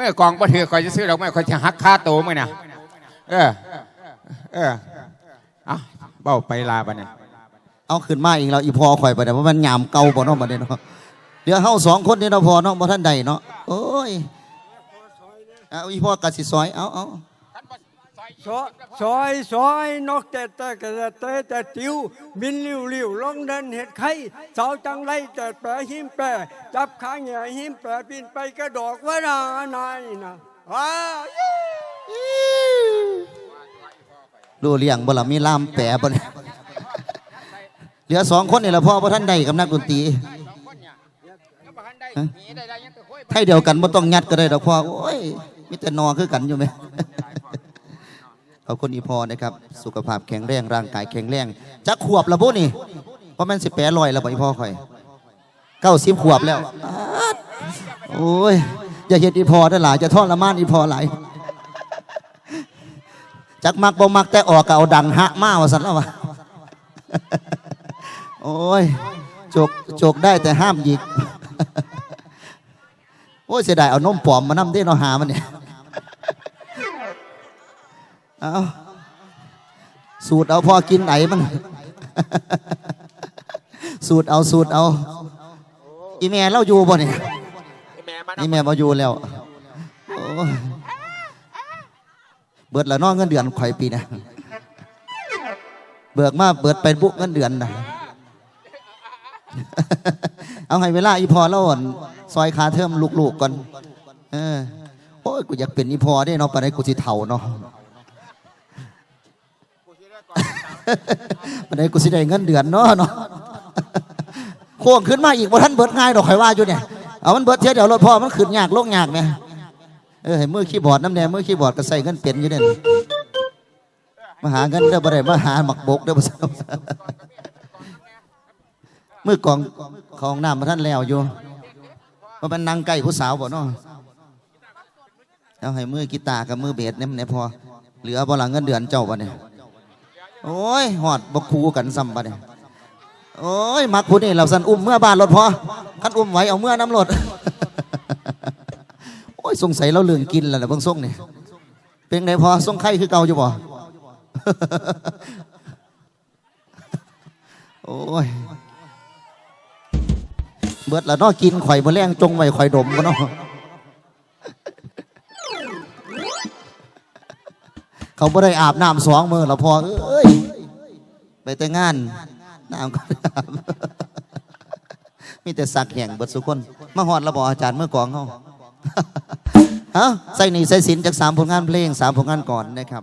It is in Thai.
มื่อกองบ่ถือคอยจะซื้อดอกไม้คอยจะหักค่าโตมื่อน่ะเออ เออเอะเบ้าไปลาบันเนี่ยเอาขึ้นมาอีกแล้วอีพอคอยไปแต่ว่ามันยามเก่าบ่เนาะบัดนี้เนาะเดี๋ยวเฮาสองคนนี่เนาะพอเนาะบ่ทันใดเนาะโอ้ยเอาอีพอกะสิซอยเอาเอา ซอยซอยซอยนกแต่แต่กระเตแต่ติวบินลิวลิวลองเดินเห็ดไข่สาวจังไรแต่แปรหิมแปรจับขาเหงียหิมแปรบินไปกระดอกว่านานายนะว้ารู้เลี้ยงบ่ละมีล่ามแปรบ่เนี่ยเหลือสองคนนี่ละพ่อบ่ทันใดกับนักดนตรีไทยเดียวกันบ่ต้องยัดก็ได้ดอกพ่อโอ้ยมีแต่นอคือกันอยู่ไหม ขอบคุณอีพอนะครับ สุขภาพแข็งแรงร่างกายแข็งแรงจักขวบและบุนี่เพราะมันสิแปรลอยแล้วบ่อีพอข่อยเก้าสิบขวบแล้วโอ้ยอย่าเฮ็ดอีพอได้หลายจะทรมานอีพอหลายจักมักบ่มักแต่ออกก็เอาดังหะมาว่าซั่นแล้ววะโอ้ยจกจกได้แต่ห้ามหยิกโอ้ยเสียดายเอานมปลอมมานำได้เนาหามันเนี่ย เอาสูตรเอาพอกินไหนมัน สูตรเอาสูตรเอา อีแม่เราอยู่บ่เนี่ยอีแม่มาอยู่แล้วโอ้ยเบิดแล้วเนอกเงินเดือนข่อยปีนะเบิกมาเบิดไปบุกเงินเดือนนะเอาให้เวลาอีพอแล้วอ่อนซอยขาเทิมลูกๆก่อน เออโอ้ยกูอยากเป็นอีพอได้เนาะปานใดกูสิเฒ่าเนาะ ปานใดกูสิได้เงินเดือนเนาะเนาะโค้งขึ้นมาอีกบ่ท่านเบิดง่ายดอกข่อยว่าอยู่เนี่ยเอามันเบิดเทียเดี๋ยวรถพ่อมันขึ้นยากลงยากไหมเออให้มือคีย์บอร์ดน้ำแดงมือคีย์บอร์ดก็ใส่เงินเป็นอยู่เนี่ยมาหาเงินเด้อบ่ได้มาหาหมักบกเด้อบ่ซั่นมือกองของน้ำมาท่านแล้วอยู่ว่ามันนั่งใกล้ผู้สาวบ่เนาะเอาให้มือกีตาร์กับมือเบสเนี่ยมันเนี่ยพอ เหลือบ่หลังเงินเดือนเจ้าบ่เนี่ย โอ้ยหอดบ่คูกันซ้ำบ่เนี่ยโอ้ยมักพูดนี่เราสันอุ้มเมื่อบ้านรถพอคันอุ้มไว้เอาเมื่อน้ำรถโอ้ยสงสัยเราเลืองกินแล้วนะเบิ่งส่งนี่เป็นไงพอส่งไข่คือเก่าอยู่บ่โอ้ยเบิดแล้วนาะกินข่อยมาแรงจงไว้ข่อยดมกันเเขาบ่ได้อาบน้ำสองมือแล้วพอเอ้ยไปแต่งานน้ำก็อาบมีแต่สักแห่งเบิดสุคนมาหอดระบออาจารย์เมื่อกองเขาเอ้ใส่หนีใส่สินจากสามผลงานเพลงสามผลงานก่อนนะครับ